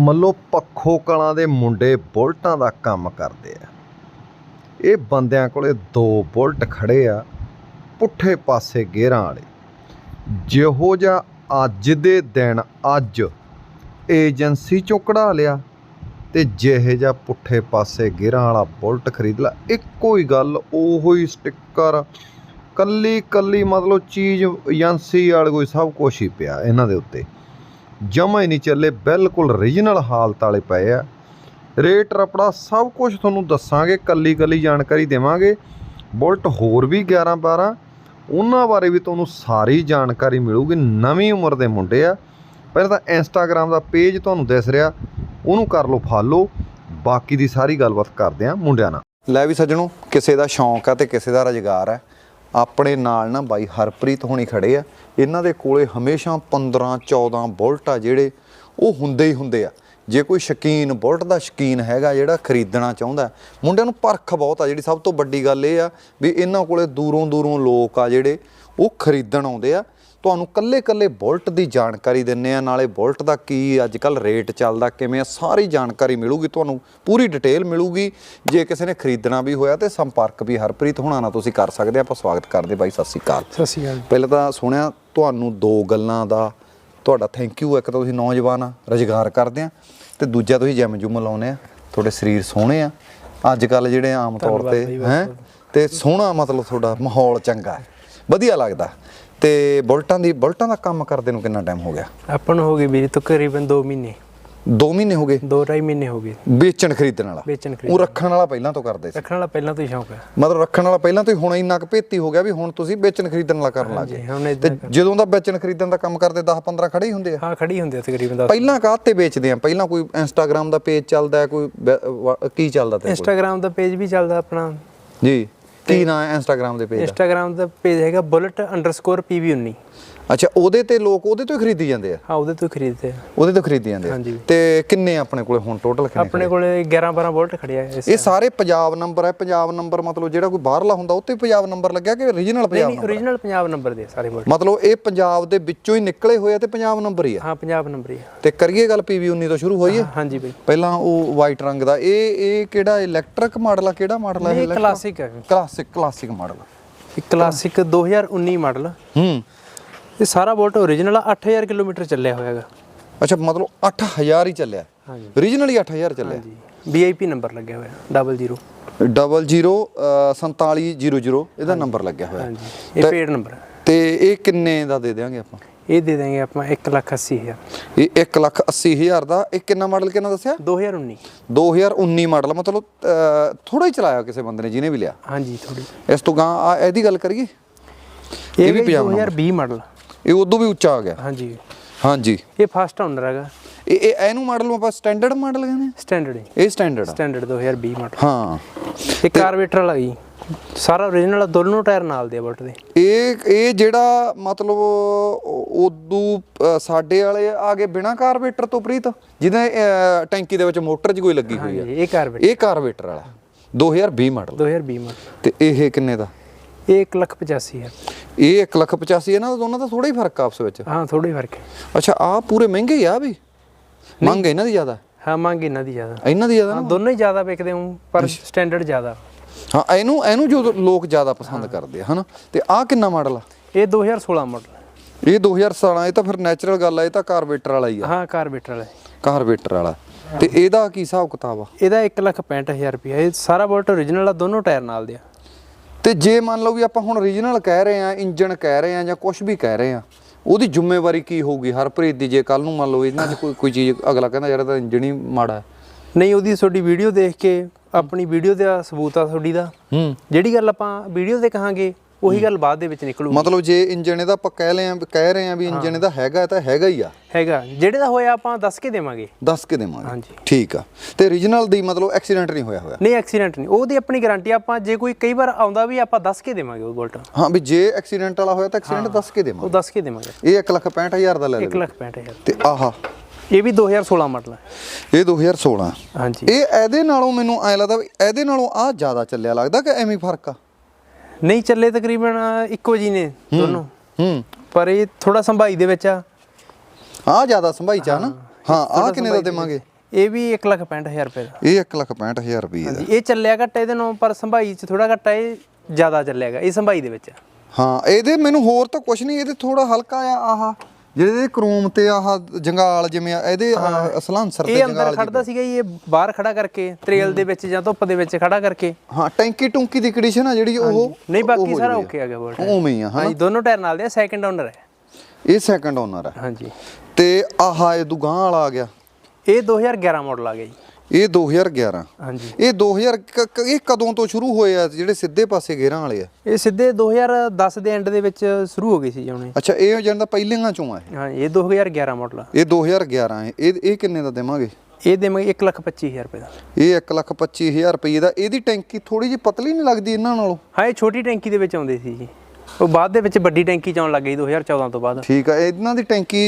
ਮੱਲੋ ਪੱਖੋ ਕਲਾਂ ਦੇ ਮੁੰਡੇ ਬੁਲਟਾਂ ਦਾ ਕੰਮ ਕਰਦੇ ਆ। ਇਹ ਬੰਦਿਆਂ ਕੋਲੇ ਦੋ ਬੁਲਟ ਖੜੇ ਆ, ਪੁੱਠੇ ਪਾਸੇ ਗੇਰਾਂ ਵਾਲੇ। ਜਿਹੋ ਜਿਹਾ ਅੱਜ ਦੇ ਦਿਨ ਅੱਜ ਏਜੰਸੀ ਚੋਂ ਕਢਾ ਲਿਆ ਤੇ ਜਿਹੇ ਜਿਹਾ ਪੁੱਠੇ ਪਾਸੇ ਗੇਰਾਂ ਵਾਲਾ ਬੁਲਟ ਖਰੀਦ ਲਾ ਇੱਕੋ ਹੀ ਗੱਲ, ਉਹੋ ਹੀ ਸਟicker ਕੱਲੀ ਕੱਲੀ ਮਤਲਬ ਚੀਜ਼ ਏਜੰਸੀ ਵਾਲੇ ਕੋਈ ਸਭ ਕੁਝ ਹੀ ਪਿਆ ਇਹਨਾਂ ਦੇ ਉੱਤੇ। ਜਮਾ ਹੀ ਨਹੀਂ ਚੱਲੇ, ਬਿਲਕੁਲ ਓਰੀਜਨਲ ਹਾਲਤ ਵਾਲੇ ਪਏ ਆ। ਰੇਟ ਰਪੜਾ ਸਭ ਕੁਝ ਤੁਹਾਨੂੰ ਦੱਸਾਂਗੇ ਕੱਲੀ ਕੱਲੀ ਜਾਣਕਾਰੀ ਦੇਵਾਂਗੇ। ਬੁਲਟ ਹੋਰ ਵੀ 11 12 ਉਹਨਾਂ ਬਾਰੇ ਵੀ ਤੁਹਾਨੂੰ ਸਾਰੀ ਜਾਣਕਾਰੀ ਮਿਲੂਗੀ ਨਵੀਂ ਉਮਰ ਦੇ ਮੁੰਡੇ ਆ। ਪਹਿਲਾਂ ਤਾਂ ਇੰਸਟਾਗ੍ਰam ਦਾ ਪੇਜ ਤੁਹਾਨੂੰ ਦਿਸ ਰਿਹਾ, ਉਹਨੂੰ ਕਰ ਲਓ ਫਾਲੋ ਬਾਕੀ ਦੀ ਸਾਰੀ ਗੱਲਬਾਤ ਕਰਦੇ ਆ ਮੁੰਡਿਆਂ ਨਾਲ। ਲੈ ਵੀ ਸੱਜਣੋ, ਕਿਸੇ ਦਾ ਸ਼ੌਂਕ ਆ ਤੇ ਕਿਸੇ ਦਾ ਰੁਜ਼ਗਾਰ ਹੈ ਆਪਣੇ ਨਾਲ ਨਾ ਬਾਈ ਹਰਪ੍ਰੀਤ ਹੋਣੀ ਖੜੇ ਆ। ਇਹਨਾਂ ਦੇ ਕੋਲੇ ਹਮੇਸ਼ਾ 15 14 ਬੁਲਟ ਆ ਜਿਹੜੇ ਉਹ ਹੁੰਦੇ ਹੀ ਹੁੰਦੇ ਆ। ਜੇ ਕੋਈ ਸ਼ਕੀਨ ਬੁਲਟ ਦਾ ਸ਼ਕੀਨ ਹੈਗਾ ਜਿਹੜਾ ਖਰੀਦਣਾ ਚਾਹੁੰਦਾ ਮੁੰਡਿਆਂ ਨੂੰ ਪਰਖ ਬਹੁਤ ਆ। ਜਿਹੜੀ ਸਭ ਤੋਂ ਵੱਡੀ ਗੱਲ ਇਹ ਆ ਵੀ ਇਹਨਾਂ ਕੋਲੇ ਦੂਰੋਂ ਦੂਰੋਂ ਲੋਕ ਆ ਜਿਹੜੇ ਉਹ ਖਰੀਦਣ ਆਉਂਦੇ ਆ। ਤੁਹਾਨੂੰ ਕੱਲੇ ਕੱਲੇ ਬੁਲਟ ਦੀ ਜਾਣਕਾਰੀ ਦਿੰਨੇ ਆ ਨਾਲੇ ਬੁਲਟ ਦਾ ਕੀ ਅੱਜ ਕੱਲ ਰੇਟ ਚੱਲਦਾ ਕਿਵੇਂ ਆ ਸਾਰੀ ਜਾਣਕਾਰੀ ਮਿਲੂਗੀ ਤੁਹਾਨੂੰ ਪੂਰੀ ਡਿਟੇਲ ਮਿਲੂਗੀ। ਜੇ ਕਿਸੇ ਨੇ ਖਰੀਦਣਾ ਵੀ ਹੋਇਆ ਤੇ ਸੰਪਰਕ ਵੀ ਹਰਪ੍ਰੀਤ ਹੁਣਾਂ ਨਾਲ ਤੁਸੀਂ ਕਰ ਸਕਦੇ ਆ। ਆਪਾਂ ਸਵਾਗਤ ਕਰਦੇ ਬਾਈ ਸਤਿ ਸ੍ਰੀ ਅਕਾਲ। ਸਤਿ ਸ਼੍ਰੀ ਅਕਾਲ ਪਹਿਲਾਂ ਤਾਂ ਸੁਣਿਆ ਤੁਹਾਨੂੰ ਦੋ ਗੱਲਾਂ ਦਾ ਤੁਹਾਡਾ ਥੈਂਕ ਯੂ ਇੱਕ ਤਾਂ ਤੁਸੀਂ ਨੌਜਵਾਨ ਆ ਰੁਜ਼ਗਾਰ ਕਰਦੇ ਆ ਤੇ ਦੂਜਾ ਤੁਸੀਂ ਜਿਮ ਜੁਮ ਲਾਉਨੇ ਆ। ਤੁਹਾਡੇ ਸਰੀਰ ਸੋਹਣੇ ਆ। ਅੱਜ ਕੱਲ ਜਿਹੜੇ ਆਮ ਤੌਰ ਤੇ ਹੈ ਤੇ ਸੋਹਣਾ ਮਤਲਬ ਤੁਹਾਡਾ ਮਾਹੌਲ ਚੰਗਾ ਵਧੀਆ ਲੱਗਦਾ। ਤੇ ਬੁਲਟਾਂ ਦੀ ਬੁਲਟਾਂ ਦਾ ਕੰਮ ਕਰਦੇ ਨੂੰ ਕਿੰਨਾ ਟਾਈਮ ਹੋ ਗਿਆ? ਆਪਾਂ ਨੂੰ ਹੋ ਗਈ ਵੀਰੇ ਤਕਰੀਬਨ 2 ਮਹੀਨੇ। 2 ਮਹੀਨੇ ਹੋ ਗਏ? 2.5 ਮਹੀਨੇ ਹੋ ਗਏ। ਵੇਚਣ ਖਰੀਦਣ ਵਾਲਾ? ਵੇਚਣ ਉਹ ਖਰੀਦ ਰੱਖਣ ਵਾਲਾ ਪਹਿਲਾਂ ਤੋਂ ਕਰਦੇ ਸੀ। ਰੱਖਣ ਵਾਲਾ ਪਹਿਲਾਂ ਤੋਂ ਹੀ ਸ਼ੌਂਕ ਹੈ। ਮਤਲਬ ਰੱਖਣ ਵਾਲਾ ਪਹਿਲਾਂ ਤੋਂ ਹੀ ਹੁਣ ਇੰਨਾ ਕੁ ਭੇਤੀ ਹੋ ਗਿਆ ਵੀ ਹੁਣ ਤੁਸੀਂ ਵੇਚਣ ਖਰੀਦਣ ਵਾਲਾ ਕਰਨ ਲੱਗ ਗਏ। ਤੇ ਜਦੋਂ ਦਾ ਵੇਚਣ ਖਰੀਦਣ ਦਾ ਕੰਮ ਕਰਦੇ 10 15 ਖੜੇ ਹੀ ਹੁੰਦੇ ਆ। ਹਾਂ ਖੜੀ ਹੁੰਦੀ ਆ ਤਕਰੀਬਨ 10 ਪਹਿਲਾਂ ਕਾਹਤੇ ਵੇਚਦੇ ਆ? ਪਹਿਲਾਂ ਕੋਈ ਇੰਸਟਾਗ੍ਰam ਦਾ ਪੇਜ ਚੱਲਦਾ ਕੋਈ ਕੀ ਚੱਲਦਾ ਤੇ ਇੰਸਟਾਗ੍ਰam ਦਾ ਪੇਜ ਵੀ ਚੱਲਦਾ ਆਪਣਾ। ਜੀ। ਕੀ ਨਾਂ ਹੈ ਇੰਸਟਾਗ੍ਰam ਦੇ ਪੇਜ ਦਾ? ਇੰਸਟਾਗ੍ਰam ਦਾ ਪੇਜ ਹੈਗਾ bullet_pv19 ਅੱਛਾ ਉਹਦੇ ਤੇ ਲੋਕ ਉਹਦੇ ਤੋਂ ਹੀ ਖਰੀਦੀ ਜਾਂਦੇ ਆ? ਹਾਂ ਉਹਦੇ ਤੋਂ ਹੀ ਖਰੀਦਦੇ ਆ। ਉਹਦੇ ਤੋਂ ਖਰੀਦੀ ਜਾਂਦੇ ਆ? ਹਾਂਜੀ। ਤੇ ਕਿੰਨੇ ਆਪਣੇ ਕੋਲੇ ਹੁਣ ਟੋਟਲ ਕਿੰਨੇ ਆਪਣੇ ਕੋਲੇ 11 12 ਵੋਲਟ ਖੜਿਆ ਇਸ ਇਹ ਸਾਰੇ ਪੰਜਾਬ ਨੰਬਰ ਹੈ ਪੰਜਾਬ ਨੰਬਰ ਮਤਲਬ ਜਿਹੜਾ ਕੋਈ ਬਾਹਰਲਾ ਹੁੰਦਾ ਉੱਤੇ ਪੰਜਾਬ ਨੰਬਰ ਲੱਗਿਆ ਕਿ ਓਰੀਜਨਲ ਪੰਜਾਬ ਨਹੀਂ origignal ਪੰਜਾਬ ਨੰਬਰ ਦੇ ਸਾਰੇ ਵੋਲਟ ਮਤਲਬ ਇਹ ਪੰਜਾਬ ਦੇ ਵਿੱਚੋਂ ਹੀ ਨਿਕਲੇ ਹੋਏ ਆ ਤੇ ਪੰਜਾਬ ਨੰਬਰ ਹੀ ਆ? ਹਾਂ ਪੰਜਾਬ ਨੰਬਰ ਹੀ ਆ। ਤੇ ਕਰੀਏ ਗੱਲ PV19 ਤੋਂ ਸ਼ੁਰੂ ਹੋਈ ਹੈ? ਹਾਂਜੀ ਬਈ। ਪਹਿਲਾਂ ਉਹ ਵਾਈਟ ਰੰਗ ਦਾ ਇਹ ਇਹ ਕਿਹੜਾ ਇਲੈਕਟ੍ਰਿਕ ਮਾਡਲ ਆ? ਕਿਹੜਾ ਮਾਡਲ ਆ ਇਹ ਕਲਾਸਿਕ ਹੈ ਕਲਾਸਿਕ ਕਲਾਸਿਕ ਮਾਡਲ ਇਹ ਕਲਾਸਿਕ 2019 ਮਾਡਲ ਹੂੰ। ਇਹ ਸਾਰਾ ਵੋਲਟ origignal ਆ 8000 ਕਿਲੋਮੀਟਰ ਚੱਲਿਆ ਹੋਇਆ ਹੈਗਾ। ਅੱਛਾ ਮਤਲਬ 8000 ਹੀ ਚੱਲਿਆ। ਹਾਂਜੀ। ਓਰੀਜਨਲ ਹੀ 8000 ਚੱਲਿਆ। ਜੀ ਵੀਆਈਪੀ ਨੰਬਰ ਲੱਗਿਆ ਹੋਇਆ ਡਬਲ ਜ਼ੀਰੋ ਡਬਲ 0 4700 ਇਹਦਾ ਨੰਬਰ ਲੱਗਿਆ ਹੋਇਆ। ਹਾਂਜੀ। ਇਹ ਪੇਡ ਨੰਬਰ ਤੇ ਇਹ ਕਿੰਨੇ ਦਾ ਦੇ ਦੇਵਾਂਗੇ ਆਪਾਂ? ਇਹ ਦੇ ਦਾਂਗੇ ਆਪਾਂ 180000 ਇਹ 1 ਲੱਖ 80 ਹਜ਼ਾਰ ਦਾ ਇਹ ਕਿੰਨਾ ਮਾਡਲ ਕਿੰਨਾ ਦੱਸਿਆ? 2019 2019 ਮਾਡਲ ਮਤਲਬ ਥੋੜਾ ਹੀ ਚਲਾਇਆ ਕਿਸੇ ਬੰਦੇ ਨੇ ਜਿਹਨੇ ਵੀ ਲਿਆ। ਹਾਂਜੀ ਥੋੜੀ ਇਸ ਤੋਂ ਗਾਂ ਇਹਦੀ ਗੱਲ ਕਰੀਏ? ਇਹ ਵੀ ਵੀ ਪੰਜਾਬ 2020 ਮਾਡਲ ਇਹ ਉਦੋਂ ਵੀ ਉੱਚਾ ਆ ਗਿਆ। ਹਾਂਜੀ। ਹਾਂਜੀ। ਇਹ ਫਸਟ ਓਨਰ ਹੈਗਾ। ਇਹ ਇਹ ਇਹਨੂੰ ਮਾਡਲ ਨੂੰ ਆਪਾਂ ਸਟੈਂਡਰਡ ਮਾਡਲ ਕਹਿੰਦੇ ਆ ਸਟੈਂਡਰਡ ਹੈ। ਇਹ ਸਟੈਂਡਰਡ ਆ। ਸਟੈਂਡਰਡ 2020 ਮਾਡਲ ਹਾਂ। ਇਹ ਕਾਰਬੇਟਰ ਵਾਲਾ ਜੀ। ਸਾਰਾ origignal ਦੋਨੋਂ ਟਾਇਰ ਨਾਲ ਦੇ ਬੁਲਟ ਦੇ। ਇਹ ਇਹ ਜਿਹੜਾ ਮਤਲਬ ਉਦੋਂ ਸਾਡੇ ਵਾਲੇ ਆ ਗਏ ਬਿਨਾ ਕਾਰਬੇਟਰ ਤੋਂ ਪ੍ਰੀਤ ਜਿਹਦੇ ਟੈਂਕੀ ਦੇ ਵਿੱਚ ਮੋਟਰ 'ਚ ਕੋਈ ਲੱਗੀ ਹੋਈ ਹਾਂਜੀ ਇਹ ਕਾਰਬੇਟਰ ਇਹ ਕਾਰਬੇਟਰ ਵਾਲਾ। 2020 ਮਾਡਲ 2020 ਮਾਡਲ ਤੇ ਇਹ ਕਿੰਨੇ ਦਾ? ਇਹ 185000 ਇਹ 1 ਲੱਖ 85 ਇਹਨਾਂ ਦਾ ਦੋਨਾਂ ਦਾ ਥੋੜਾ ਹੀ ਫ਼ਰਕ ਆ ਆਪਸ ਵਿੱਚ ਹਾਂ ਥੋੜੀ ਫ਼ਰਕ ਹੈ ਅੱਛਾ ਆ ਪੂਰੇ ਮਹਿੰਗੇ ਹੀ ਆ ਵੀ ਮੰਗ ਇਹਨਾਂ ਦੀ ਜ਼ਿਆਦਾ ਹਾਂ ਮੰਗ ਇਹਨਾਂ ਦੀ ਜ਼ਿਆਦਾ ਇਹਨਾਂ ਦੀ ਜ਼ਿਆਦਾ ਹਾਂ ਦੋਨੋਂ ਹੀ ਜ਼ਿਆਦਾ ਵਿਕਦੇ ਹੂੰ ਪਰ ਸਟੈਂਡਰਡ ਜ਼ਿਆਦਾ ਹਾਂ ਇਹਨੂੰ ਇਹਨੂੰ ਜੋ ਲੋਕ ਜ਼ਿਆਦਾ ਪਸੰਦ ਕਰਦੇ ਆ ਹਨਾ ਤੇ ਆ ਕਿੰਨਾ ਮਾਡਲ ਆ ਇਹ 2016 ਮਾਡਲ ਇਹ 2017 ਇਹ ਤਾਂ ਫਿਰ ਨੈਚੁਰਲ ਗੱਲ ਆ ਇਹ ਤਾਂ ਕਾਰਬੇਟਰ ਵਾਲਾ ਹੀ ਆ ਹਾਂ ਕਾਰਬੇਟਰ ਵਾਲਾ ਹੈ। ਕਾਰਬੇਟਰ ਵਾਲਾ ਤੇ ਇਹਦਾ ਕੀ ਹਿਸਾਬ ਕਿਤਾਬ ਆ ਇਹਦਾ 165000 ਰੁਪਏ ਇਹ ਸਾਰਾ ਬੋਲਟ origignal ਆ ਦੋਨੋਂ ਟਾਇਰ ਨਾਲ ਦੇ ਆ ਤੇ ਜੇ ਮੰਨ ਲਓ ਵੀ ਆਪਾਂ ਹੁਣ ਓਰੀਜਨਲ ਕਹਿ ਰਹੇ ਆ ਇੰਜਨ ਕਹਿ ਰਹੇ ਆ ਜਾਂ ਕੁਝ ਵੀ ਕਹਿ ਰਹੇ ਆ ਉਹਦੀ ਜ਼ਿੰਮੇਵਾਰੀ ਕੀ ਹੋਊਗੀ? ਹਰਪ੍ਰੀਤ ਦੀ ਜੇ ਕੱਲ ਨੂੰ ਮੰਨ ਲਓ ਇਹਨਾਂ 'ਚ ਕੋਈ ਕੋਈ ਚੀਜ਼ ਅਗਲਾ ਕਹਿੰਦਾ ਯਾਰ ਇਹਦਾ ਇੰਜਨ ਹੀ ਮਾੜਾ ਹੈ। ਨਹੀਂ ਉਹਦੀ ਤੁਹਾਡੀ ਵੀਡੀਓ ਦੇਖ ਕੇ ਆਪਣੀ ਵੀਡੀਓ ਦਾ ਸਬੂਤ ਆ ਤੁਹਾਡੀ ਦਾ। ਹੂੰ। ਜਿਹੜੀ ਗੱਲ ਆਪਾਂ ਵੀਡੀਓ ਤੇ ਕਹਾਂਗੇ ਉਹੀ ਗੱਲ ਬਾਅਦ ਦੇ ਵਿੱਚ ਨਿਕਲੂ ਮਤਲਬ ਜੇ ਇੰਜਨ ਇਹਦਾ ਆਪਾਂ ਕਹਿ ਲਏ ਆ ਕਹਿ ਰਹੇ ਆ ਵੀ ਇੰਜਨ ਇਹਦਾ ਹੈਗਾ ਤਾਂ ਹੈਗਾ ਹੀ ਆ। ਹੈਗਾ। ਜਿਹੜੇ ਦਾ ਹੋਇਆ ਆਪਾਂ ਦੱਸ ਕੇ ਦੇਵਾਂਗੇ। ਦੱਸ ਕੇ ਦੇਵਾਂਗੇ। ਹਾਂਜੀ। ਠੀਕ ਆ। ਤੇ ਓਰੀਜਨਲ ਦੀ ਮਤਲਬ ਐਕਸੀਡੈਂਟ ਨਹੀਂ ਹੋਇਆ ਹੋਇਆ? ਨਹੀਂ ਐਕਸੀਡੈਂਟ ਨਹੀਂ। ਉਹਦੀ ਆਪਣੀ ਗਾਰੰਟੀ ਆਪਾਂ ਜੇ ਕੋਈ ਕਈ ਵਾਰ ਆਉਂਦਾ ਵੀ ਆਪਾਂ ਦੱਸ ਕੇ ਦੇਵਾਂਗੇ ਉਹ ਬੋਲਟ। ਹਾਂ ਵੀ ਜੇ ਐਕਸੀਡੈਂਟ ਵਾਲਾ ਹੋਇਆ ਤਾਂ ਐਕਸੀਡੈਂਟ ਦੱਸ ਕੇ ਉਹ ਦੇਵਾਂਗੇ ਦੱਸ ਕੇ ਦੇਵਾਂਗੇ। ਇਹ 165000 ਦਾ ਲੈ ਲਓ 165000 ਤੇ ਆਹਾ। ਇਹ ਵੀ 2016 ਮਾਡਲ ਹੈ ਇਹ 2016 ਹਾਂਜੀ। ਇਹ ਇਹਦੇ ਨਾਲੋਂ ਮੈਨੂੰ ਐ ਲੱਗਦਾ ਵੀ ਇਹਦੇ ਨਾਲੋਂ ਆ ਜ਼ਿਆਦਾ ਚੱਲਿਆ। ਲੱਗਦਾ ਕਿ ਐਵੇਂ ਫ਼ਰਕ ਆ? ਨਹੀਂ ਚੱਲੇ ਤਕਰੀਬਨ ਇੱਕੋ ਜੀ ਨੇ ਦੋਨੋਂ। ਹੂੰ। ਪਰ ਇਹ ਥੋੜਾ ਸੰਭਾਈ ਦੇ ਵਿੱਚ ਆ। ਆ ਜ਼ਿਆਦਾ ਸੰਭਾਈ ਚਾ ਨਾ। ਹਾਂ ਆ ਕਿੰਨੇ ਦਾ ਦੇਵਾਂਗੇ? ਇਹ ਵੀ 165000 ਰੁਪਏ ਦਾ। ਇਹ 165000 ਰੁਪਏ ਦਾ। ਇਹ ਚੱਲਿਆ ਘੱਟ ਇਹਦੇ ਨਾਲ ਪਰ ਸੰਭਾਈ ਚ ਥੋੜਾ ਘੱਟ ਹੈ ਇਹ ਜ਼ਿਆਦਾ ਚੱਲਿਆਗਾ ਇਹ ਸੰਭਾਈ ਦੇ ਵਿੱਚ ਹਾਂ ਇਹਦੇ ਮੈਨੂੰ ਹੋਰ ਤਾਂ ਕੁਝ ਨਹੀਂ ਇਹਦੇ ਥੋੜਾ ਹਲਕਾ ਆ ਆਹ। ਜਿਹੜੇ ਕਰੋਮ ਤੇ ਆਹ ਜੰਗਾਲ ਜਿਵੇਂ ਆ, ਇਹਦੇ ਆਹ ਸਲਾਂਸਰ ਤੇ ਇਹ ਅੰਦਰ ਖੜਦਾ ਸੀਗਾ ਜੀ, ਇਹ ਬਾਹਰ ਖੜਾ ਕਰਕੇ ਤਰੇਲ ਦੇ ਵਿੱਚ ਜਾਂ ਧੁੱਪ ਦੇ ਵਿੱਚ ਖੜਾ ਕਰਕੇ। ਹਾਂ ਟੈਂਕੀ ਟੁੰਕੀ ਦੀ ਕੰਡੀਸ਼ਨ ਆ ਜਿਹੜੀ ਉਹ ਨਹੀਂ ਬਾਕੀ ਸਾਰਾ ਓਕੇ ਆ। ਗਿਆ ਬੋਲਟ ਉਵੇਂ ਹੀ ਆ ਹਾਂ ਦੋਨੋਂ ਟਾਇਰ ਨਾਲ ਦੇ ਸੈਕਿੰਡ ਓਨਰ ਹੈ। ਇਹ ਸੈਕੰਡ ਓਨਰ ਆ। ਹਾਂਜੀ। ਤੇ ਆਹ ਇਹ ਦੁਗਾਂ ਵਾਲਾ ਆ ਗਿਆ। ਇਹ 2011 ਮਾਡਲ ਆ ਗਿਆ ਜੀ। ਇਹ 2011 ਹਾਂਜੀ। ਇਹ 2000 ਕ- ਇਹ ਕਦੋਂ ਤੋਂ ਸ਼ੁਰੂ ਹੋਏ ਆ ਜਿਹੜੇ ਸਿੱਧੇ ਪਾਸੇ ਗੇਰਾਂ ਵਾਲੇ ਆ? ਇਹ ਸਿੱਧੇ 2010 ਦੇ ਐਂਡ ਦੇ ਵਿੱਚ ਸ਼ੁਰੂ ਹੋ ਗਈ ਸੀ ਜੀ ਹੁਣ। ਇਹ। ਅੱਛਾ ਇਹ ਜਿਹੜਾ ਪਹਿਲੀਆਂ ਚੋਂ ਆ ਇਹ। ਹਾਂ ਇਹ 2011 ਮਾਡਲ ਆ। ਇਹ 2011 ਹੈ ਇਹ ਇਹ ਕਿੰਨੇ ਦਾ ਦੇਵਾਂਗੇ? ਇਹ ਦੇਵਾਂਗੇ 125000 ਰੁਪਏ ਦਾ। ਇਹ 125000 ਰੁਪਏ ਦਾ। ਇਹਦੀ ਟੈਂਕੀ ਥੋੜੀ ਜਿਹੀ ਪਤਲੀ ਨਹੀਂ ਲੱਗਦੀ ਇਹਨਾਂ ਨਾਲੋਂ? ਹਾਂ ਇਹ ਛੋਟੀ ਟੈਂਕੀ ਦੇ ਵਿੱਚ ਆਉਂਦੇ ਸੀ ਜੀ। ਉਹ ਬਾਅਦ ਦੇ ਵਿੱਚ ਵੱਡੀ ਟੈਂਕੀ ਚ ਆਉਣ ਲੱਗ ਗਈ 2014 ਤੋਂ ਬਾਅਦ। ਠੀਕ ਆ ਇਹਨਾਂ ਦੀ ਟੈਂਕੀ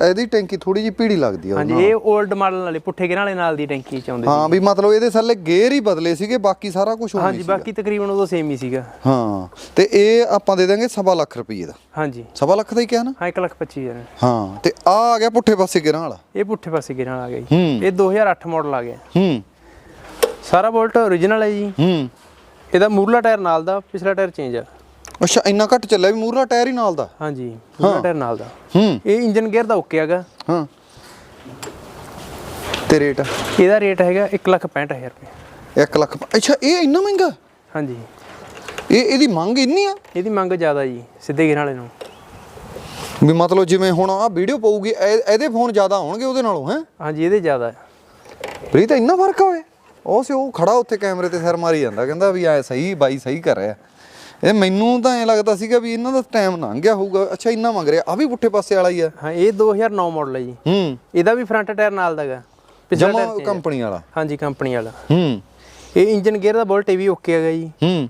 ਇਹਦੀ ਟੈਂਕੀ ਥੋੜੀ ਜਿਹੀ ਪੀੜੀ ਲੱਗਦੀ ਆ ਹਾਂਜੀ ਇਹ 올ਡ ਮਾਡਲ ਵਾਲੇ ਪੁੱਠੇ ਗਿਰਾਂ ਵਾਲੇ ਨਾਲ ਦੀ ਟੈਂਕੀ ਚ ਆਉਂਦੇ ਹਾਂ ਵੀ ਮਤਲਬ ਇਹਦੇ ਥੱਲੇ ਗੇਅਰ ਹੀ ਬਦਲੇ ਸੀਗੇ ਬਾਕੀ ਸਾਰਾ ਕੁਝ ਹੋਣੀ ਹਾਂਜੀ ਬਾਕੀ ਤਕਰੀਬਨ ਉਦੋਂ ਸੇਮ ਹੀ ਸੀਗਾ। ਹਾਂ ਤੇ ਇਹ ਆਪਾਂ ਦੇ ਦਾਂਗੇ ਸਵਾ ਲੱਖ ਰੁਪਏ ਦਾ। ਹਾਂਜੀ। ਸਵਾ ਲੱਖ ਦਾ ਹੀ ਕਿਹਾ ਨਾ? ਹਾਂ 125000 ਹਾਂ ਤੇ ਆ ਆ ਗਿਆ ਪੁੱਠੇ ਪਾਸੇ ਗੇਰਾਂ ਵਾਲਾ। ਇਹ ਪੁੱਠੇ ਪਾਸੇ ਗਿਰਾਂ ਵਾਲਾ ਆ ਗਿਆ ਹੂੰ। ਜੀ ਇਹ 2008 ਮਾਡਲ ਆ ਗਿਆ। ਹੂੰ। ਸਾਰਾ ਬੋਲਟ origignal ਹੈ ਜੀ। ਹੂੰ। ਇਹਦਾ ਮੂਰਲਾ ਟਾਇਰ ਨਾਲ ਦਾ ਪਿਛਲਾ ਟਾਇਰ ਚੇਂਜ ਆ। ਅੱਛਾ ਇੰਨਾ ਘੱਟ ਚੱਲਿਆ ਵੀ ਮੂਹਰਲਾ ਟਾਇਰ ਹੀ ਨਾਲ ਦਾ? ਹਾਂਜੀ ਮੂਰਲਾ ਟਾਇਰ ਨਾਲ ਦਾ। ਹੂੰ। ਇਹ ਇੰਜਨ ਗੇਅਰ ਦਾ ਓਕੇ ਹੈਗਾ। ਹਾਂ। ਤੇ ਰੇਟ? ਇਹਦਾ ਰੇਟ ਹੈਗਾ 165000 ਰੁਪਏ। 1 ਲੱਖ ਅੱਛਾ ਇਹ ਇੰਨਾ ਮਹਿੰਗਾ? ਹਾਂਜੀ। ਇਹ ਇਹਦੀ ਮੰਗ ਇੰਨੀ ਆ? ਇਹਦੀ ਮੰਗ ਜ਼ਿਆਦਾ ਜੀ ਸਿੱਧੇ ਗਿਰਾਂ ਵਾਲੇ ਨੂੰ। ਵੀ ਮਤਲਬ ਜਿਵੇਂ ਹੁਣ ਆ ਵੀਡੀਓ ਇਹ- ਇਹਦੇ ਫੋਨ ਜ਼ਿਆਦਾ ਹੋਣਗੇ ਉਹਦੇ ਨਾਲੋਂ ਹੈ? ਹਾਂਜੀ ਇਹਦੇ ਜ਼ਿਆਦਾ ਹੈ ਪ੍ਰੀਤ ਇੰਨਾ ਫ਼ਰਕ ਹੋਵੇ ਉਹ ਸੀ ਉਹ ਖੜਾ ਉੱਥੇ ਕੈਮਰੇ ਤੇ ਸਿਰ ਮਾਰੀ ਜਾਂਦਾ ਕਹਿੰਦਾ ਵੀ ਐ ਸਹੀ ਬਾਈ ਸਹੀ ਕਰ ਰਿਹਾ। ਇਹ ਮੈਨੂੰ ਤਾਂ ਐ ਲੱਗਦਾ ਸੀਗਾ ਵੀ ਇਹਨਾਂ ਦਾ ਟਾਈਮ ਲੰਘ ਗਿਆ ਹੋਊਗਾ। ਅੱਛਾ ਇੰਨਾ ਮੰਗ ਰਿਹਾ। ਆ ਵੀ ਪੁੱਠੇ ਪਾਸੇ ਵਾਲਾ ਹੀ ਆ। ਹਾਂ ਇਹ 2009 ਮਾਡਲ ਹੈ ਜੀ। ਹੂੰ। ਇਹਦਾ ਵੀ ਫਰੰਟ ਟਾਇਰ ਨਾਲ ਦਾ ਹੈਗਾ। ਪਿਛਲਾ ਜਮਾ। ਕੰਪਨੀ ਵਾਲਾ। ਹਾਂਜੀ ਕੰਪਨੀ ਵਾਲਾ। ਹੂੰ। ਇਹ ਇੰਜਨ ਗੇਅਰ ਦਾ ਬੋਲਟ ਇਹ ਵੀ ਓਕੇ ਹੈਗਾ ਜੀ। ਹੂੰ।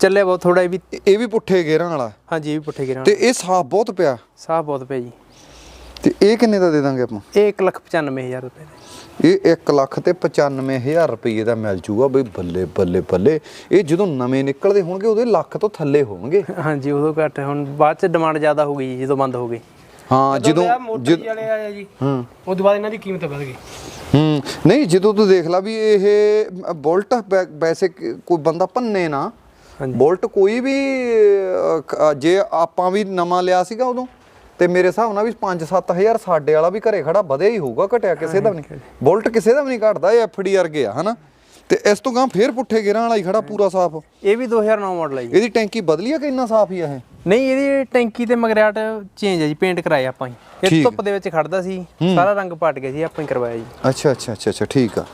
ਚੱਲਿਆ ਬਹੁਤ ਥੋੜਾ ਇਹ ਵੀ ਇਹ- ਵੀ ਪੁੱਠੇ ਗੇਰਾਂ ਵਾਲਾ। ਹਾਂਜੀ ਇਹ ਵੀ ਪੁੱਠੇ ਗਿਰਾਂ ਤੇ ਇਹ ਸਾਫ਼ ਬਹੁਤ ਪਿਆ। ਸਾਫ਼ ਬਹੁਤ ਪਿਆ ਜੀ। ਤੇ ਇਹ ਕਿੰਨੇ ਦਾ ਦੇ ਦਾਂਗੇ ਆਪਾਂ? ਇਹ 195000 ਰੁਪਏ ਦਾ ਇਹ 1 ਲੱਖ ਤੇ 95000 ਰੁਪਏ ਦਾ ਮਿਲ ਜੂਗਾ ਬਈ ਬੱਲੇ ਬੱਲੇ ਬੱਲੇ। ਇਹ ਜਦੋਂ ਨਵੇਂ ਨਿਕਲਦੇ ਹੋਣਗੇ ਉਹਦੇ ਲੱਖ ਤੋਂ ਥੱਲੇ ਹੋਣਗੇ। ਹਾਂਜੀ ਉਦੋਂ ਘੱਟ। ਹੁਣ ਬਾਅਦ ਚ ਡਿਮਾਂਡ ਜ਼ਿਆਦਾ ਹੋ ਗਈ ਜਦੋਂ ਬੰਦ ਹੋ ਗਈ। ਹਾਂ ਜਦੋਂ ਮੋਟਰ ਵਾਲੇ ਆਇਆ ਜੀ ਹੂੰ। ਉਸ ਤੋਂ ਬਾਅਦ ਇਹਨਾਂ ਦੀ ਕੀਮਤ ਵਧ ਗਈ। ਹੂੰ ਨਹੀਂ ਜਦੋਂ ਤੂੰ ਦੇਖ ਲਾ ਵੀ ਇਹ ਬੋਲਟ ਵੈਸੇ ਕੋਈ ਬੰਦਾ ਭੰਨੇ ਨਾ ਹਾਂਜੀ। ਬੋਲਟ ਕੋਈ ਵੀ ਜੇ ਆਪਾਂ ਵੀ ਨਵਾਂ ਲਿਆ ਸੀਗਾ ਉਦੋਂ ਤੇ ਮੇਰੇ ਹਿਸਾਬ ਨਾਲ ਵੀ 5-7000 ਸਾਡੇ ਵਾਲਾ ਵੀ ਘਰੇ ਖੜਾ ਵਧਿਆ ਹੀ ਹੋਊਗਾ ਘਟਿਆ ਕਿਸੇ ਦਾ ਵੀ ਨਹੀਂ। ਬੋਲਟ ਕਿਸੇ ਦਾ ਵੀ ਨਹੀਂ ਘਟਦਾ ਇਹ ਐਫਡੀ ਵਰਗੇ ਆ ਹਨਾ? ਤੇ ਇਸ ਤੋਂ ਗਾਂ ਫੇਰ ਪੁੱਠੇ ਗਿਰਾਂ ਵਾਲਾ ਹੀ ਖੜਾ ਪੂਰਾ ਸਾਫ਼। ਇਹ ਵੀ 2009 ਮਾਡਲ ਹੈ ਜੀ। ਇਹਦੀ ਟੈਂਕੀ ਬਦਲੀ ਆ ਕਿ ਇੰਨਾ ਸਾਫ਼ ਹੀ ਆ ਇਹ? ਨਹੀਂ ਇਹਦੀ ਟੈਂਕੀ ਤੇ ਮਗਰਾਟ ਚੇਂਜ ਹੈ ਜੀ ਪੇਂਟ ਕਰਾਇਆ ਆਪਾਂ ਹੀ। ਇਹ। ਧੁੱਪ ਦੇ ਵਿੱਚ ਖੜਦਾ ਸੀ ਸਾਰਾ ਰੰਗ ਪਾਟ ਗਿਆ ਸੀ ਆਪਾਂ ਹੀ ਕਰਵਾਇਆ ਜੀ। ਅੱਛਾ ਅੱਛਾ ਅੱਛਾ ਅੱਛਾ ਠੀਕ ਆ।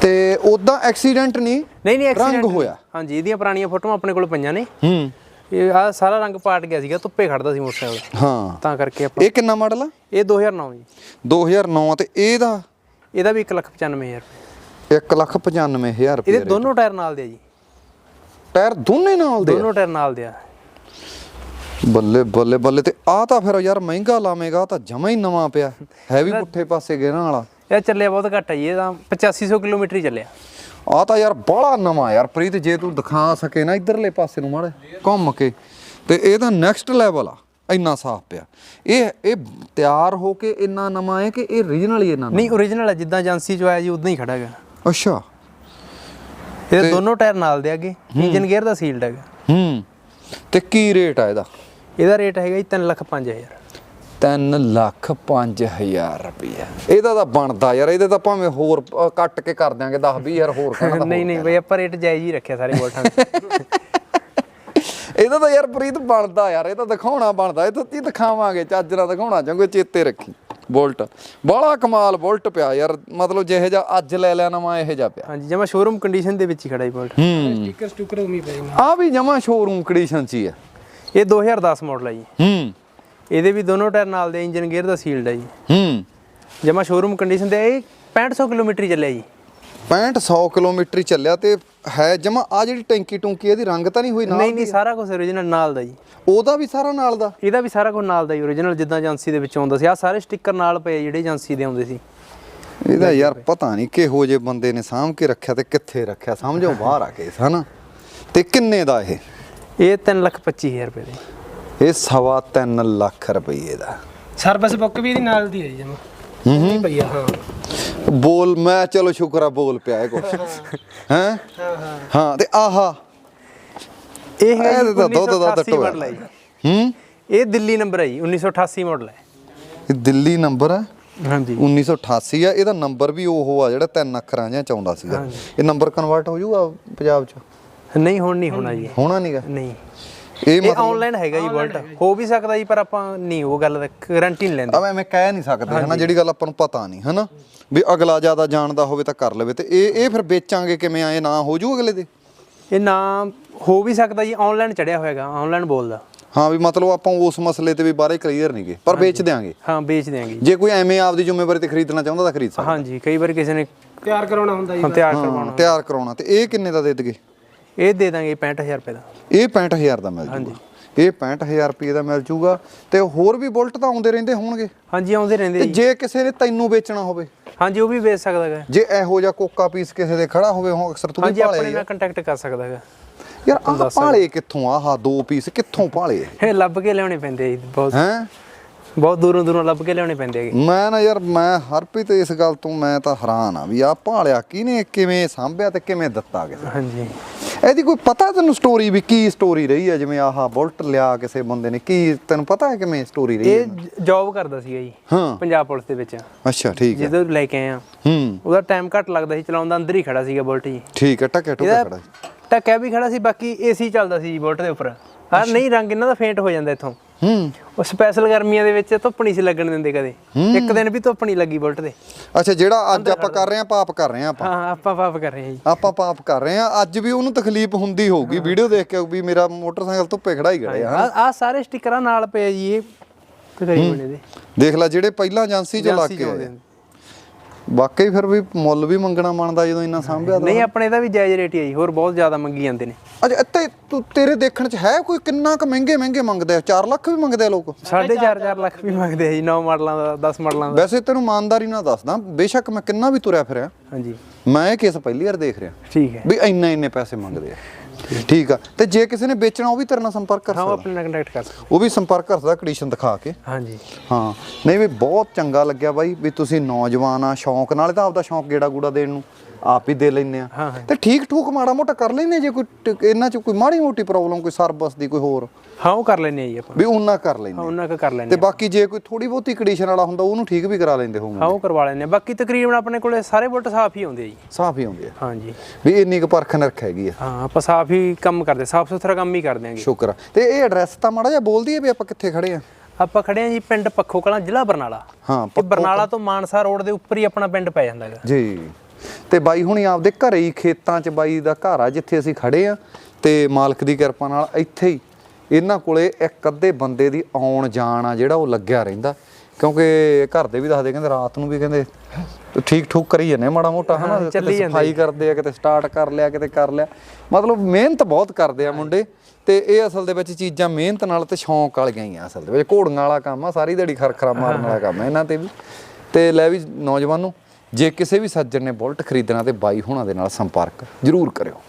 ਤੇ ਉਦਾਂ ਐਕਸੀਡੈਂਟ ਨਹੀਂ ਨਹੀਂ ਨਹੀਂ ਰੰਗ accident ਹੋਇਆ? ਹਾਂਜੀ ਇਹਦੀਆਂ ਪੁਰਾਣੀਆਂ ਫੋਟੋਆਂ ਆਪਣੇ ਕੋਲ ਪਈਆਂ ਨੇ। ਹੂੰ। ਇਹ ਆ ਸਾਰਾ ਰੰਗ ਪਾਟ ਗਿਆ ਸੀਗਾ ਧੁੱਪੇ ਖੜਦਾ ਸੀ ਮੋਟਰਸਾਈਕਲ। ਹਾਂ। ਤਾਂ ਕਰਕੇ ਆਪਾਂ ਇਹ ਕਿੰਨਾ ਮਾਡਲ ਆ? ਇਹ 2009 ਜੀ। 2009 ਤੇ ਇਹਦਾ? ਇਹਦਾ ਵੀ 195000 ਰੁਪਏ। 195000 ਰੁਪਏ ਇਹਦੇ ਦੋਨੋਂ ਟਾਇਰ ਨਾਲ ਦੇ ਆ ਜੀ। ਟਾਇਰ ਦੋਨੇ ਨਾਲ ਦੇ ਆ? ਦੋਨੋਂ ਟਾਇਰ ਨਾਲ ਦੇ ਆ। ਬੱਲੇ ਬੱਲੇ ਬੱਲੇ ਤੇ ਆ ਤਾਂ ਫਿਰ ਯਾਰ ਮਹਿੰਗਾ ਲਾਵੇਂਗਾ ਤਾਂ ਜਮਾ ਹੀ ਨਵਾਂ ਪਿਆ। ਹੈ ਵੀ ਪੁੱਠੇ ਪਾਸੇ ਗੇਰਾਂ ਵਾਲਾ। ਇਹ ਚੱਲਿਆ ਬਹੁਤ ਘੱਟ ਹੈ ਜੀ ਇਹ ਤਾਂ 8500 ਕਿਲੋਮੀਟਰ ਹੀ ਚੱਲਿਆ। ਆ ਤਾਂ ਯਾਰ ਬੜਾ ਨਵਾਂ ਯਾਰ ਪ੍ਰੀਤ ਜੇ ਤੂੰ ਦਿਖਾ ਸਕੇ ਨਾ ਇਧਰਲੇ ਪਾਸੇ ਨੂੰ ਮਾੜੇ ਘੁੰਮ ਕੇ ਤੇ ਇਹ ਤਾਂ ਨੈਕਸਟ ਲੈਵਲ ਆ ਇੰਨਾ ਸਾਫ਼ ਪਿਆ। ਇਹ ਇਹ ਤਿਆਰ ਹੋ ਕੇ ਇੰਨਾ ਨਵਾਂ ਹੈ ਕਿ ਇਹ ਰੀਜਨਲ ਹੀ ਇੰਨਾ ਨਹੀਂ origignal ਹੈ ਜਿੱਦਾਂ ਏਜੰਸੀ ਚ ਆਇਆ ਜੀ ਉਦਾਂ ਹੀ ਖੜਾ ਹੈਗਾ। ਅੱਛਾ। ਇਹਦੇ ਦੋਨੋਂ ਟਾਇਰ ਨਾਲ ਦੇ ਅੱਗੇ ਇੰਜਨ ਗੇਅਰ ਦਾ ਸੀਲਡ ਹੈਗਾ। ਹੂੰ। ਤੇ ਕੀ ਰੇਟ ਆ ਇਹਦਾ? ਇਹਦਾ ਰੇਟ ਹੈਗਾ ਜੀ 3 ਲੱਖ 5000 3 ਲੱਖ 5000 ਰੁਪਏ ਇਹਦਾ ਤਾਂ ਬਣਦਾ ਯਾਰ ਇਹਦੇ ਤਾਂ ਭਾਵੇਂ ਹੋਰ ਅ, ਕੱਟ ਕੇ ਕਰ ਦਿਆਂਗੇ 10 20000 ਹੋਰ ਕਹਿਣਾ ਨਹੀਂ ਨਹੀਂ ਬਈ ਆਪਾਂ ਰੇਟ ਜਾਇਜ਼ ਹੀ ਰੱਖਿਆ ਸਾਰੇ ਬੋਲਟਾਂ ਦੇ ਇਹਦਾ ਤਾਂ ਯਾਰ ਪ੍ਰੀਤ ਬਣਦਾ ਯਾਰ ਇਹ ਤਾਂ ਦਿਖਾਉਣਾ ਬਣਦਾ ਇਹ ਤਾਂ ਤੀ ਦਿਖਾਵਾਂਗੇ ਚੱਜ ਨਾਲ ਦਿਖਾਉਣਾ ਚੰਗੋ ਚੇਤੇ ਰੱਖੀ। ਬੁਲਟ ਬਾਲਾ ਕਮਾਲ ਬੁਲਟ ਪਿਆ ਯਾਰ ਮਤਲਬ ਜਿਹੇ ਜਾ ਅੱਜ ਲੈ ਲਿਆ ਨਵਾਂ ਇਹੋ ਜਿਹਾ ਪਿਆ। ਹਾਂਜੀ ਜਮਾ ਸ਼ੋਰੂਮ ਕੰਡੀਸ਼ਨ ਦੇ ਵਿੱਚ ਹੀ ਖੜਾ ਜੀ ਬੋਲਟ। ਹੂੰ। ਸਟicker ਸਟੁਕਰ ਉਮੀ ਪਈ ਆ ਵੀ ਜਮਾ ਸ਼ੋਰੂਮ ਕੰਡੀਸ਼ਨ ਚ ਹੀ ਆ। ਇਹ 2010 ਮਾਡਲ ਹੈ ਜੀ। ਹੂੰ। ਇਹਦੇ ਵੀ ਦੋਨੋਂ ਟਾਇਰ ਨਾਲ ਦੇ ਇੰਜਨ ਗੇਅਰ ਦਾ ਸੀਲਡ ਹੈ ਜੀ। ਹੂੰ। ਜਮਾ ਸ਼ੋਰੂਮ ਕੰਡੀਸ਼ਨ ਤੇ ਇਹ 6500 ਕਿਲੋਮੀਟਰ ਚੱਲਿਆ ਜੀ। 6500 ਕਿਲੋਮੀਟਰ ਚੱਲਿਆ ਤੇ ਹੈ ਜਮਾ ਆ ਜਿਹੜੀ ਟੈਂਕੀ ਟੂੰਕੀ ਇਹਦੀ ਰੰਗ ਤਾਂ ਨਹੀਂ ਹੋਈ ਨਾਲ ਨਹੀਂ ਨਹੀਂ ਸਾਰਾ ਕੁਝ origignal ਨਾਲ ਦਾ ਜੀ। ਉਹਦਾ ਵੀ ਸਾਰਾ ਨਾਲ ਦਾ? ਇਹਦਾ ਵੀ ਸਾਰਾ ਕੁਝ ਨਾਲ ਦਾ ਹੀ origignal ਜਿੱਦਾਂ ਏਜੰਸੀ ਦੇ ਵਿੱਚ ਆਉਂਦਾ ਸੀ। ਆ ਸਾਰੇ ਸਟicker ਨਾਲ ਪਏ ਜਿਹੜੇ ਏਜੰਸੀ ਦੇ ਆਉਂਦੇ ਸੀ। ਇਹਦਾ ਯਾਰ ਪਤਾ ਨਹੀਂ ਕਿਹੋ ਜੇ ਬੰਦੇ ਨੇ ਸਾਂਭ ਕੇ ਰੱਖਿਆ ਤੇ ਕਿੱਥੇ ਰੱਖਿਆ। ਸਮਝੋ ਬਾਹਰ ਆ ਕੇ ਹਨਾ? ਤੇ ਕਿੰਨੇ ਦਾ ਇਹ? ਇਹ 3 ਲੱਖ 25000 ਰੁਪਏ ਦੇ ਇਹ ਸਵਾ ਤਿੰਨ ਲੱਖ ਰੁਪਏ ਦਾ। ਸਰਵਿਸ ਬੁੱਕ ਵੀ ਇਹਦੀ ਨਾਲ ਦੀ ਹੈ ਜੀ ਜਮਾ ਭਈਆ ਹਾਂ। ਬੋਲ ਮੈਂ ਚਲੋ ਸ਼ੁਕਰ ਆ ਬੋਲ ਪਿਆ ਇਹ ਕੁਛ। ਹੈ? ਹਾਂ ਹਾਂ। ਹਾਂ ਤੇ ਆਹਾ। ਇਹ ਹੈ ਇਹ ਤਾਂ ਦੁੱਧ ਦਾ 1988 ਟੋਆ। ਮਾਡਲ ਹੈ ਜੀ। ਹੂੰ? ਇਹ ਦਿੱਲੀ ਨੰਬਰ ਹੈ ਜੀ 1988 ਮਾਡਲ ਹੈ ਇਹ। ਦਿੱਲੀ ਨੰਬਰ ਆ? ਹਾਂਜੀ। 1988 ਆ ਇਹਦਾ ਨੰਬਰ ਵੀ ਉਹ ਆ ਜਿਹੜਾ ਤਿੰਨ ਅੱਖਰਾਂ ਜਾਂ ਚਾਉਂਦਾ ਸੀਗਾ। ਇਹ ਨੰਬਰ ਕਨਵਰਟ ਹੋ ਜਾਊਗਾ ਪੰਜਾਬ 'ਚ? ਨਹੀਂ ਹੁਣ ਨਹੀਂ ਹੋਣਾ ਜੀ। ਹੋਣਾ ਨਹੀਂਗਾ ਨਹੀਂ। ਇਹ ਇਹ ਮਤਲਬ ਆਨਲਾਈਨ ਹੈਗਾ ਜੀ ਬੋਲਟ ਹੋ ਵੀ ਸਕਦਾ ਜੀ ਪਰ ਆਪਾਂ ਨਹੀਂ ਉਹ ਗੱਲ ਦਾ ਗਾਰੰਟੀ ਨਹੀਂ ਲੈਂਦੇ। ਆ ਮੈਂ ਕਹਿ ਨਹੀਂ ਸਕਦੇ ਹਨਾ ਜਿਹੜੀ ਗੱਲ ਆਪਾਂ ਨੂੰ ਪਤਾ ਨਹੀਂ ਹਨਾ? ਵੀ ਅਗਲਾ ਜ਼ਿਆਦਾ ਜਾਣਦਾ ਹੋਵੇ ਤਾਂ ਕਰ ਲਵੇ ਤੇ ਇਹ ਇਹ ਫਿਰ ਵੇਚਾਂਗੇ ਕਿਵੇਂ ਆ ਇਹ ਨਾ ਹੋ ਜੂ ਅਗਲੇ ਦੇ? ਇਹ ਨਾਮ ਹੋ ਵੀ ਸਕਦਾ ਜੀ ਆਨਲਾਈਨ ਚੜਿਆ ਹੋਏਗਾ ਆਨਲਾਈਨ ਬੋਲਦਾ ਹਾਂ ਵੀ ਮਤਲਬ ਆਪਾਂ ਉਸ ਮਸਲੇ ਤੇ ਵੀ ਬਾਰੇ ਕਲੀਅਰ ਨਹੀਂਗੇ ਪਰ ਵੇਚ ਦਿਆਂਗੇ। ਹਾਂ ਵੇਚ ਦਿਆਂਗੇ। ਜੇ ਕੋਈ ਐਵੇਂ ਆਪਦੀ ਜ਼ਿੰਮੇਵਾਰੀ ਤੇ ਖਰੀਦਣਾ ਚਾਹੁੰਦਾ ਤਾਂ ਖਰੀਦ ਸਕਦਾ। ਹਾਂਜੀ ਕਈ ਵਾਰ ਕਿਸੇ ਨੇ ਤਿਆਰ ਕਰਾਉਣਾ ਹੁੰਦਾ ਜੀ ਤਿਆਰ ਕਰਵਾਉਣਾ ਤਿਆਰ ਕਰਾਉਣਾ ਤੇ ਇਹ ਕਿੰਨੇ ਦਾ ਦੇ ਦਗੇ? ਇਹ ਦੇ ਦਾਂਗੇ 65000 ਰੁਪਏ ਦਾ। ਇਹ 65000 ਦਾ ਮਿਲ ਜੂਗਾ। ਇਹ 65000 ਰੁਪਏ ਦਾ ਮਿਲ ਜੂਗਾ ਤੇ ਹੋਰ ਵੀ ਬੁਲਟ ਤਾਂ ਆਉਂਦੇ ਰਹਿੰਦੇ ਹੋਣਗੇ। ਹਾਂਜੀ ਆਉਂਦੇ ਰਹਿੰਦੇ ਤੇ ਜੀ। ਕਿਸੇ ਨੇ ਤੈਨੂੰ ਵੇਚਣਾ ਹੋਵੇ। ਹਾਂਜੀ ਉਹ ਵੀ ਵੇਚ ਸਕਦਾ ਹੈਗਾ ਜੇ ਇਹੋ ਜਿਹਾ ਕੋਕਾ ਪੀਸ ਕਿਸੇ ਦੇ ਖੜਾ ਹੋਵੇ ਹੁਣ ਅਕਸਰ ਤੂੰ ਵੀ ਹਾਂਜੀ ਆਪਣੇ ਨਾਲ ਕੰਟੈਕਟ ਕਰ ਸਕਦਾ ਹੈਗਾ ਯਾਰ ਆਹ ਭਾਲੇ ਕਿੱਥੋਂ ਆਹ ਦੋ ਪੀਸ ਕਿੱਥੋਂ ਭਾਲੇ ਇਹ ਲੱਭ ਕੇ ਲਿਆਉਣੇ ਪੈਂਦੇ ਆ ਬਹੁਤ। ਹੈ? ਬਹੁਤ ਦੂਰੋਂ ਦੂਰੋਂ ਲੱਭ ਕੇ ਲਿਆਉਣੇ ਪੈਂਦੇ ਹੈਗੇ ਮੈਂ ਨਾ ਯਾਰ ਮੈਂ ਹਰਪ੍ਰੀਤ ਇਸ ਗੱਲ ਤੋਂ ਮੈਂ ਤਾਂ ਹੈਰਾਨ ਆ ਵੀ ਆਹ ਭਾਲਿਆ ਕਿਹਨੇ ਕਿਵੇਂ ਸਾਂਭਿਆ ਤੇ ਕਿਵੇਂ ਦਿੱਤਾ ਕਿਸੇ ਹਾਂਜੀ। ਇਹਦੀ ਕੋਈ ਪਤਾ ਤੈਨੂੰ ਸਟੋਰੀ ਵੀ ਕੀ ਸਟੋਰੀ ਰਹੀ ਹੈ ਜਿਵੇਂ ਆਹ ਬੁਲਟ ਲਿਆ ਕਿਸੇ ਬੰਦੇ ਨੇ ਕੀ ਤੈਨੂੰ ਪਤਾ ਹੈ ਕਿਵੇਂ ਸਟੋਰੀ ਰਹੀ ਇਹ ਜੌਬ ਕਰਦਾ ਸੀਗਾ ਜੀ ਹਾਂ। ਪੰਜਾਬ ਪੁਲਿਸ ਦੇ ਵਿੱਚ। ਅੱਛਾ ਠੀਕ ਹੈ ਜਦੋਂ ਲੈ ਕੇ ਆਏ ਆ। ਹੂੰ। ਉਹਦਾ ਟਾਈਮ ਘੱਟ ਲੱਗਦਾ ਸੀ ਚਲਾਉਂਦਾ ਅੰਦਰ ਹੀ ਖੜਾ ਸੀਗਾ ਬੁਲਟ ਜੀ। ਠੀਕ ਹੈ ਟਕੇ ਟੁਕੇ ਖੜਾ ਇਹਦਾ ਟੱਕਿਆ ਵੀ ਖੜਾ ਸੀ ਬਾਕੀ ਏਸੀ ਚੱਲਦਾ ਸੀ ਜੀ ਬੁਲਟ ਦੇ ਉੱਪਰ। ਹਾਂ ਨਹੀਂ ਰੰਗ ਇਹਨਾਂ ਦਾ ਫੇਂਟ ਹੋ ਜਾਂਦਾ ਇੱਥੋਂ। ਹੂੰ। ਉਹ ਸਪੈਸ਼ਲ ਗਰਮੀਆਂ ਦੇ ਵਿੱਚ ਧੁੱਪ ਨਹੀਂ ਸੀ ਲੱਗਣ ਦਿੰਦੇ ਕਦੇ। ਇੱਕ ਦਿਨ ਵੀ ਧੁੱਪ ਨਹੀਂ ਲੱਗੀ ਬੁਲਟ ਦੇ ਅੱਛਾ ਜਿਹੜਾ ਅੱਜ ਆਪਾਂ ਕਰ ਰਹੇ ਹਾਂ ਪਾਪ ਕਰ ਰਹੇ ਹਾਂ ਆਪਾਂ। ਹਾਂ ਆਪਾਂ ਪਾਪ ਕਰ ਰਹੇ ਹਾਂ ਜੀ। ਆਪਾਂ ਪਾਪ ਕਰ ਰਹੇ ਹਾਂ। ਅੱਜ ਵੀ ਉਹਨੂੰ ਤਕਲੀਫ ਹੁੰਦੀ ਹੋਊਗੀ ਵੀਡੀਓ ਦੇਖ ਕੇ ਵੀ ਮੇਰਾ ਮੋਟਰਸਾਈਕਲ ਧੁੱਪੇ ਖੜਾ ਹੀ ਖੜਿਆ ਆ ਆ ਸਾਰੇ ਸਟickਰਾਂ ਨਾਲ ਪਏ ਆ ਜੀ ਇਹ ਤਕਰੀਬਨ ਇਹਦੇ। ਦੇਖ ਲੈ ਜਿਹੜੇ ਪਹਿਲਾਂ ਏਜੰਸੀ ਚ ਲੱਗ ਕੇ ਆਏ। ਵਾਕਈ ਫਿਰ ਵੀ ਮੁੱਲ ਵੀ ਮੰਗਣਾ ਮੰਨਦਾ ਜਦੋਂ ਇੰਨਾ ਸਾਂਭਿਆ ਤਾਂ ਨਹੀਂ ਆਪਣੇ ਦਾ ਵੀ ਜਾਇਜ਼ ਰੇਟ ਹੀ ਆ ਜੀ ਹੋਰ ਬਹੁਤ ਜ਼ਿਆਦਾ ਮੰਗੀ ਜਾਂਦੇ ਨੇ। ਅੱਛਾ ਇੱਥੇ ਤੂੰ ਤੇਰੇ ਦੇਖਣ ਚ ਹੈ ਕੋਈ ਕਿੰਨਾ ਕੁ ਮਹਿੰਗੇ ਮਹਿੰਗੇ ਮੰਗਦੇ ਆ? 4 ਲੱਖ ਵੀ ਮੰਗਦੇ ਆ ਲੋਕ? 4.5 4 ਲੱਖ ਵੀ ਮੰਗਦੇ ਆ ਜੀ 9 ਮਾਡਲਾਂ ਦਾ 10 ਮਾਡਲਾਂ ਦਾ। ਵੈਸੇ ਤੈਨੂੰ ਇਮਾਨਦਾਰੀ ਨਾਲ ਦੱਸਦਾ ਬੇਸ਼ੱਕ ਮੈਂ ਕਿੰਨਾ ਵੀ ਤੁਰਿਆ ਫਿਰਿਆ। ਹਾਂਜੀ। ਮੈਂ ਕੇਸ ਪਹਿਲੀ ਵਾਰ ਦੇਖ ਰਿਹਾ? ਠੀਕ ਹੈ। ਵੀ ਇੰਨੇ ਇੰਨੇ ਪੈਸੇ ਮੰਗਦੇ ਆ। ਠੀਕ ਆ। ਤੇ ਜੇ ਕਿਸੇ ਨੇ ਵੇਚਣਾ ਉਹ ਵੀ ਤੇਰੇ ਨਾਲ ਸੰਪਰਕ ਕਰ ਹਾਂ ਸਕਦਾ। ਆਪਣੇ ਨਾਲ ਕੰਟੈਕਟ ਕਰ ਸਕਦੇ। ਉਹ ਵੀ ਸੰਪਰਕ ਕਰ ਸਕਦਾ ਕੰਡੀਸ਼ਨ ਦਿਖਾ ਕੇ। ਹਾਂਜੀ। ਹਾਂ। ਨਹੀਂ ਵੀ ਬਹੁਤ ਚੰਗਾ ਲੱਗਿਆ ਬਾਈ ਵੀ ਤੁਸੀਂ ਨੌਜਵਾਨ ਆ ਸ਼ੌਂਕ ਨਾਲੇ ਤਾਂ ਆਪਦਾ ਸ਼ੌਂਕ ਗੇੜਾ ਗੂੜਾ ਦੇਣ ਨੂੰ। ਆਪ ਹੀ ਦੇ ਲੈਂਦੇ ਆ। ਤੇ ਠੀਕ ਠੂਕ ਮਾੜਾ ਮੋਟਾ ਕਰ ਆ ਜੇ ਕੋਈ ਇਹਨਾਂ ਚ ਕੋਈ ਮਾੜੀ ਮੋਟੀ ਪ੍ਰੋਬਲਮ ਕੋਈ ਸਰਬਸ ਦੀ ਕੋਈ ਹੋਰ। ਹਾਂ ਉਹ ਕਰ ਲੈਨੇ ਆ ਜੀ ਆਪਾਂ। ਵੀ ਉਹਨਾਂ ਕਰ ਲੈਂਦੇ ਹਾਂ ਆ। ਉਹਨਾਂ ਕੁ ਕਰ ਲੈਨੇ ਤੇ ਬਾਕੀ ਜੇ ਕੋਈ ਥੋੜੀ ਬਹੁਤੀ ਕੰਡੀਸ਼ਨ ਵਾਲਾ ਹੁੰਦਾ ਉਹਨੂੰ ਠੀਕ ਵੀ ਕਰਾ ਲੈਂਦੇ ਹੋਣਗੇ ਹਾਂ ਉਹ ਕਰਵਾ ਲੈਨੇ ਆ। ਬਾਕੀ ਤਕਰੀਬਨ ਆਪਣੇ ਕੋਲੇ ਸਾਰੇ ਬੁਲਟ ਸਾਫ਼ ਹੀ ਆਉਂਦੇ ਆ ਜੀ। ਸਾਫ਼ ਹੀ ਹੁੰਦੇ ਆ। ਹਾਂਜੀ ਵੀ ਇੰਨੀ ਕੁ ਪਰਖ ਨਰਖ ਹੈਗੀ ਆ। ਹਾਂ ਆਪਾਂ ਸਾਫ਼ ਹੀ ਕੰਮ ਕਰਦੇ ਸਾਫ਼ ਸੁਥਰਾ ਕੰਮ ਹੀ ਕਰਦੇ ਆਂਗੇ। ਸ਼ੁਕਰ ਤੇ ਇਹ ਐਡਰੈਸ ਤਾਂ ਮਾੜਾ ਜਿਹਾ ਬੋਲਦੀ ਹੈ ਵੀ ਆਪਾਂ ਕਿੱਥੇ ਖੜੇ ਆ? ਆਪਾਂ ਖੜੇ ਆ ਜੀ ਪਿੰਡ ਪੱਖੋ ਕਲਾਂ ਜ਼ਿਲ੍ਹਾ ਬਰਨਾਲਾ। ਹਾਂ ਬਰਨਾਲਾ ਤੋਂ ਮਾਨਸਾ ਰੋਡ ਦੇ ਉੱਪਰ ਹੀ ਆਪਣਾ ਪਿੰਡ ਪੈ ਜਾਂਦਾ ਹੈਗਾ। ਜੀ। ਤੇ ਬਾਈ ਹੁਣੀ ਆਪਦੇ ਘਰੇ ਹੀ ਖੇਤਾਂ 'ਚ ਬਾਈ ਦਾ ਘਰ ਆ ਜਿੱਥੇ ਅਸੀਂ ਖੜੇ ਆ ਤੇ ਮਾਲਕ ਦੀ ਕਿਰਪਾ ਨਾਲ ਇੱਥੇ ਹੀ ਇਹਨਾਂ ਕੋਲੇ ਇੱਕ ਅੱਧੇ ਬੰਦੇ ਦੀ ਆਉਣ ਜਾਣ ਆ ਜਿਹੜਾ ਉਹ ਲੱਗਿਆ ਰਹਿੰਦਾ। ਕਿਉਂਕਿ ਘਰ ਦੇ ਵੀ ਦੱਸਦੇ ਕਹਿੰਦੇ ਰਾਤ ਨੂੰ ਵੀ ਕਹਿੰਦੇ ਠੀਕ ਠੂਕ ਕਰੀ ਜਾਂਦੇ ਮਾੜਾ ਮੋਟਾ ਹਨਾ? ਸਫ਼ਾਈ ਕਰਦੇ ਆ ਕਿਤੇ ਸਟਾਰਟ ਕਰ ਲਿਆ ਕਿਤੇ ਕਰ ਲਿਆ। ਮਤਲਬ ਮਿਹਨਤ ਬਹੁਤ ਕਰਦੇ ਆ ਮੁੰਡੇ। ਤੇ ਇਹ ਅਸਲ ਦੇ ਵਿੱਚ ਚੀਜ਼ਾਂ ਮਿਹਨਤ ਨਾਲ ਤੇ ਸ਼ੌਂਕ ਵਾਲੀਆਂ ਹੀ ਆ ਅਸਲ ਦੇ ਵਿੱਚ। ਘੋੜੀਆਂ ਵਾਲਾ ਕੰਮ ਆ ਸਾਰੀ ਦਿਹਾੜੀ ਖਰਖਰਾ ਮਾਰਨ ਵਾਲਾ ਕੰਮ ਆ ਇਹਨਾਂ ਤੇ ਵੀ। ਤੇ ਲੈ ਵੀ ਨੌਜਵਾਨੋ ਜੇ ਕਿਸੇ ਵੀ ਸੱਜਣ ਨੇ ਬੁਲਟ ਖਰੀਦਣਾ ਤੇ ਬਾਈ ਹੁਣਾਂ ਦੇ ਨਾਲ ਸੰਪਰਕ ਜ਼ਰੂਰ ਕਰਿਓ।